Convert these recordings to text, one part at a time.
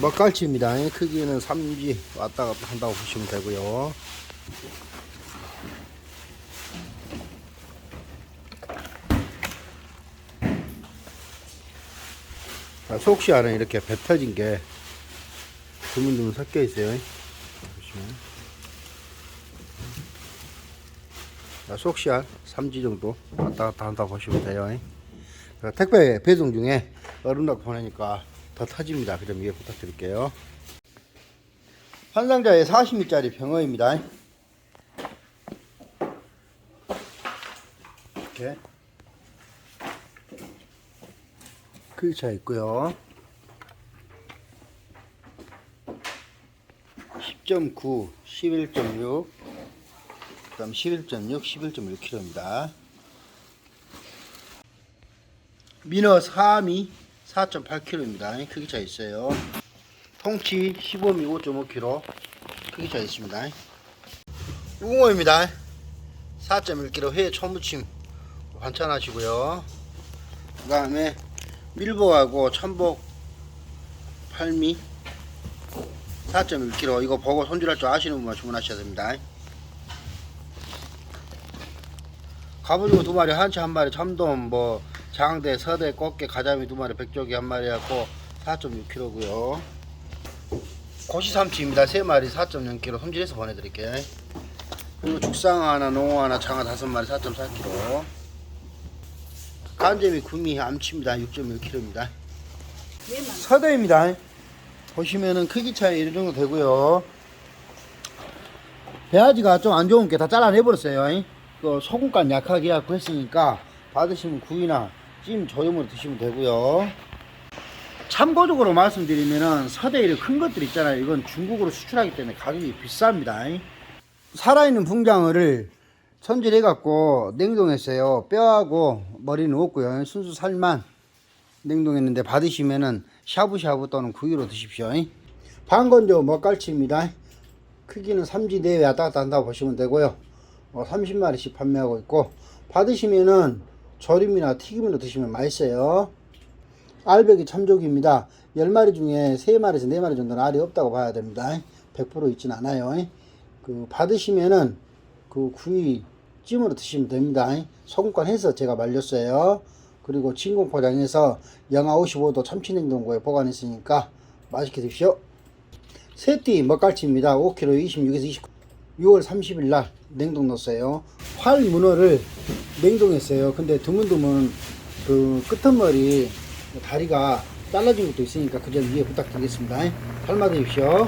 먹갈치입니다. 크기는 3지 왔다 갔다 한다고 보시면 되고요. 자, 속시알은 이렇게 배 터진 게 드문드문 섞여 있어요. 보시면. 자, 속시알 3지 정도 왔다 갔다 한다고 보시면 돼요. 자, 택배 배송 중에 얼음 넣고 보내니까 더 터집니다. 그럼 이해 부탁드릴게요. 한 상자에 40미짜리 병어입니다. 이렇게 차 있고요. 10.9, 11.6, 그다음 11.6, 11.1kg입니다. 민어 3이 4.8kg입니다. 크기 차 있어요. 통치 15미 5.5kg 크기 차 있습니다. 우궁어입니다. 4.1kg 회 초무침 반찬하시고요. 그 다음에 밀보하고 천복 8미 4.1kg 이거 보고 손질할 줄 아시는 분만 주문하셔야 됩니다. 갑오징어 두 마리, 한치 한 마리, 참돔, 뭐 장대, 서대, 꽃게, 가자미 두 마리, 백조기 한 마리 갖고 4.6kg고요. 고시삼치입니다. 세 마리 4.0kg 손질해서 보내드릴게요. 그리고 죽상어 하나, 농어 하나, 장어 다섯 마리 4.4kg. 간재미 구미 암치입니다. 6.1kg입니다. 서대입니다. 보시면은 크기 차이 이 정도 되고요. 배아지가 좀 안 좋은 게 다 잘라내버렸어요. 그 소금간 약하게 해갖고 했으니까 받으시면 구이나 찜 조림으로 드시면 되고요. 참고적으로 말씀드리면은 서대 이런 큰 것들 있잖아요. 이건 중국으로 수출하기 때문에 가격이 비쌉니다. 살아있는 붕장어를 손질해 갖고 냉동했어요. 뼈하고 머리는 없고요. 순수 살만 냉동했는데 받으시면은 샤브샤브 또는 구이로 드십시오. 방건조 먹갈치입니다. 크기는 3지 내외 왔다 갔다 한다고 보시면 되고요. 어, 30마리씩 판매하고 있고 받으시면은 조림이나 튀김으로 드시면 맛있어요. 알배기 참조기입니다. 10마리 중에 3마리에서 4마리 정도는 알이 없다고 봐야 됩니다. 100% 있진 않아요. 그 받으시면은 그 구이 찜으로 드시면 됩니다. 소금간 해서 제가 말렸어요. 그리고 진공 포장해서 영하 55도 참치냉동고에 보관했으니까 맛있게 드십시오. 새띠 먹갈치입니다. 5kg 26에서 29. 6월 30일 날 냉동 넣었어요. 활 문어를 냉동했어요. 근데 드문드문 그 끄트머리 다리가 잘라진 것도 있으니까 그점 이해 부탁드리겠습니다. 삶아 드십시오.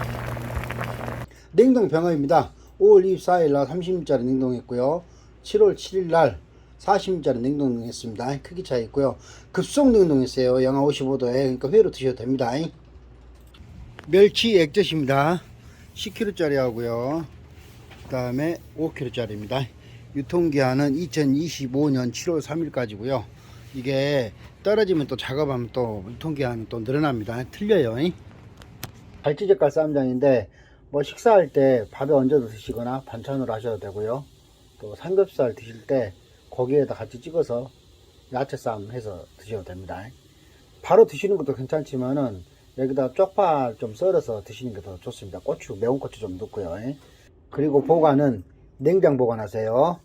냉동 병어입니다. 5월 24일 날 30일짜리 냉동했고요. 7월 7일 날 40일짜리 냉동했습니다. 크기 차이 있고요. 급속 냉동했어요. 영하 55도에 그러니까 회로 드셔도 됩니다. 멸치 액젓입니다. 10kg짜리 하고요. 그 다음에 5kg짜리입니다. 유통기한은 2025년 7월 3일까지고요. 이게 떨어지면 또 작업하면 또 유통기한이 또 늘어납니다. 틀려요. 갈치젓갈 쌈장인데 뭐 식사할 때 밥에 얹어서 드시거나 반찬으로 하셔도 되고요. 또 삼겹살 드실 때 고기에다 같이 찍어서 야채 쌈 해서 드셔도 됩니다. 바로 드시는 것도 괜찮지만은 여기다 쪽파 좀 썰어서 드시는 게 더 좋습니다. 고추, 매운 고추 좀 넣고요. 그리고 보관은 냉장 보관하세요.